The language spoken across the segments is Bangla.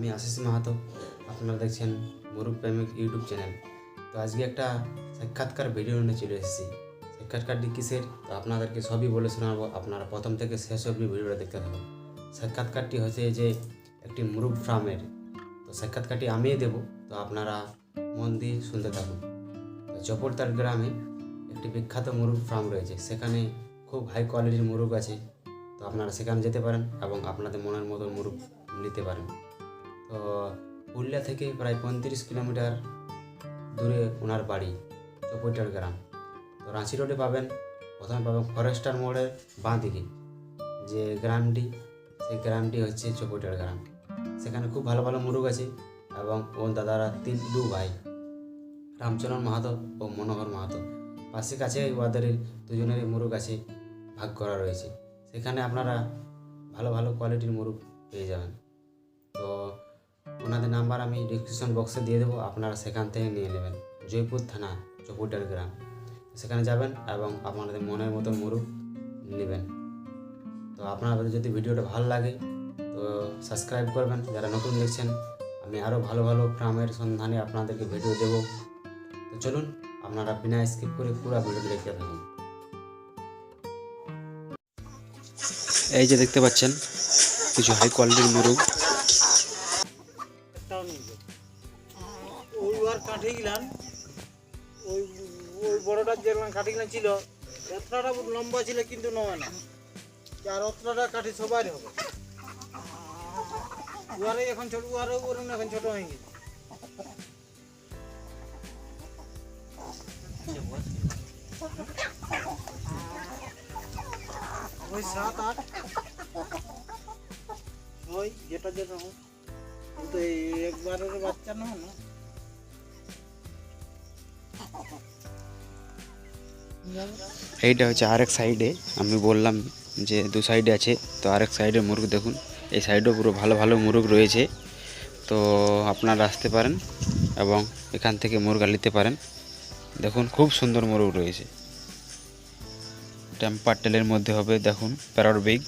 আমি আশিস মাহাতো, আপনারা দেখছেন মুরুগ প্রেমিক ইউটিউব চ্যানেল। তো আজকে একটা সাক্ষাৎকার ভিডিও নিয়ে চলে এসেছি। সাক্ষাৎকারটি কিসের? তো আপনাদেরকে সবই বলে শোনাবো, আপনারা প্রথম থেকে শেষ অবধি ভিডিওটা দেখতে থাকুন। সাক্ষাৎকারটি হচ্ছে যে একটি মুরুগ ফার্মের। তো সাক্ষাৎকারটি আমিই দেব, তো আপনারা মন দিয়ে শুনতে থাকুন। তো চপরতার গ্রামে একটি বিখ্যাত মুরুগ ফার্ম রয়েছে। সেখানে খুব হাই কোয়ালিটির মুরুগ আছে। তো আপনারা সেখানে যেতে পারেন এবং আপনাদের মনের মতো মুরুগ নিতে পারেন। তো পুরুলিয়া থেকে প্রায় পঁয়ত্রিশ কিলোমিটার দূরে ওনার বাড়ি, চৌপইটার গ্রাম। তো রাঁচি রোডে পাবেন, প্রথমে পাবেন ফরেস্টার মোড়ের বাঁ দিকে। যে গ্রামটি, সেই গ্রামটি হচ্ছে চৌপইটার গ্রাম। সেখানে খুব ভালো ভালো মুরুগ আছে এবং ও দাদারা তিন, দু ভাই, রামচরণ মাহাতো ও মনোহর মাহাতো। পাশে কাছে ওদের দুজনেরই মুরুগ আছে, ভাগ করা রয়েছে। সেখানে আপনারা ভালো ভালো কোয়ালিটির মুরগ পেয়ে যাবেন। তো ওনাদের নাম্বার আমি ডিসক্রিপশন বক্সে দিয়ে দেবো, আপনারা সেখান থেকে নিয়ে নেবেন। জয়পুর থানা চকুটার গ্রাম। সেখানে যাবেন এবং আপনাদের মনের মতো মুরগ নেবেন। তো আপনাদের যদি ভিডিওটা ভালো লাগে, তো সাবস্ক্রাইব করবেন। যারা নতুন দেখছেন, আমি আরও ভালো ভালো ফার্মের সন্ধানে আপনাদেরকে ভিডিও দেবো। তো চলুন, আপনারা বিনা স্কিপ করে পুরো ভিডিওটা দেখতে থাকুন। এই যে দেখতে পাচ্ছেন, কিছু হাই কোয়ালিটির মুরগ ওই ওই বড়টার যেরকম ছিল অতটা লম্বা ছিল, কিন্তু নয় না। আর অতটা কাঠি সবার হবে। উয়ারে এখন ছোট উয়ারে ওরকম এখন ছোট হয়ে গেছে। ওই সাত, আট। ওই যেটা যেটা হোক এই একবারের বাচ্চা না না। এইটা হচ্ছে আরেক সাইডে, আমি বললাম যে দু সাইডে আছে, তো আরেক সাইডে মুরগ দেখুন, এই সাইডেও পুরো ভালো ভালো মুরগ রয়েছে। তো আপনারা আসতে পারেন এবং এখান থেকে মুরগা নিতে পারেন। দেখুন, খুব সুন্দর মুরগ রয়েছে। টেম্পার টেলের মধ্যে হবে, দেখুন প্যারোর বিগ।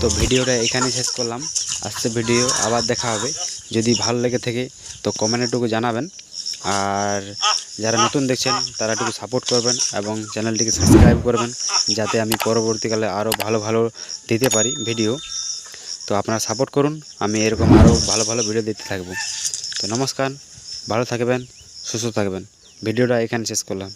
তো ভিডিওটা এখানেই শেষ করলাম। আসছে ভিডিও আবার দেখা হবে। যদি ভালো লেগে থাকে তো কমেন্টটুকু জানাবেন। আর যারা নতুন দেখছেন, তারা একটু সাপোর্ট করবেন এবং চ্যানেলটিকে সাবস্ক্রাইব করবেন, যাতে আমি পরবর্তীকালে আরও ভালো ভালো দিতে পারি ভিডিও। তো আপনারা সাপোর্ট করুন, আমি এরকম আরও ভালো ভালো ভিডিও দিতে থাকব। তো নমস্কার, ভালো থাকবেন, সুস্থ থাকবেন। ভিডিওটা এখানে শেষ করলাম।